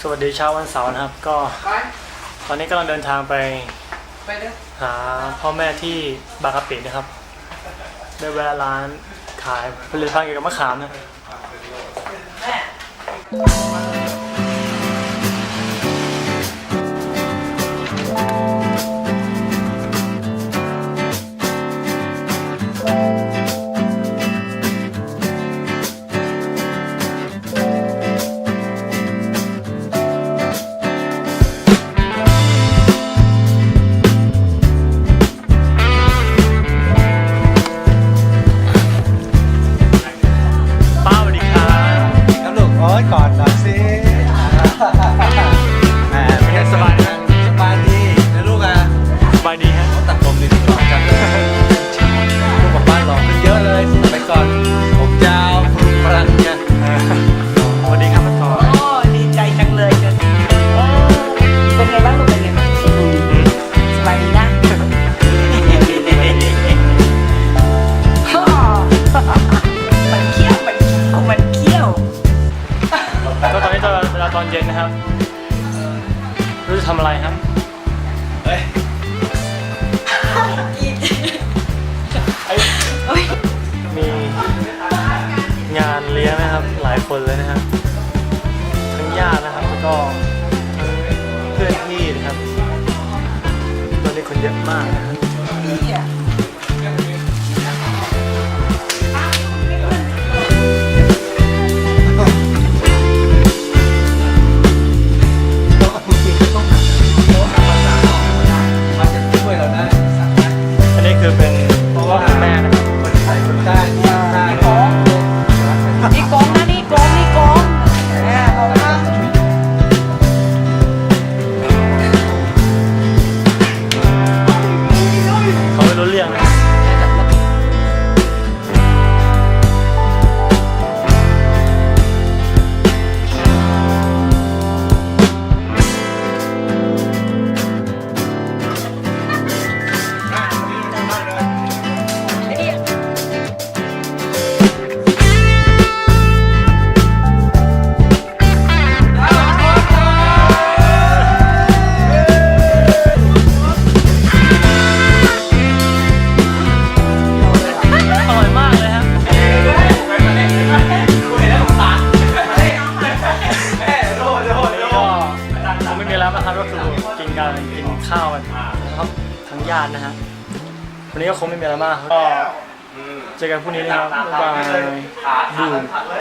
สวัสดีเช้าวันเสาร์นะครับ ก็ไปตอนนี้กำลังเดินทางไปไปเด้อหาพ่อแม่ที่บางกะปินะครับ ได้แวะร้านขายผลิตภัณฑ์เกี่ยวกับมะขามนะ สิ ตอนเย็นนะครับรู้จะทำอะไรครับเฮ้ยมีงานเลี้ยงนะครับหลายคนเลยนะครับทั้งญาตินะครับแล้วก็ทั้งเพื่อนพี่นะครับตอนนี้คนเยอะมากนะครับ นี่ แล้วนะครับก็คือกินกันกินข้าวกันนะครับทั้งญาตินะฮะวันนี้ก็คงไม่มีอะไรมากครับก็เจอกันพรุ่งนี้นะครับบ๊ายบายบูม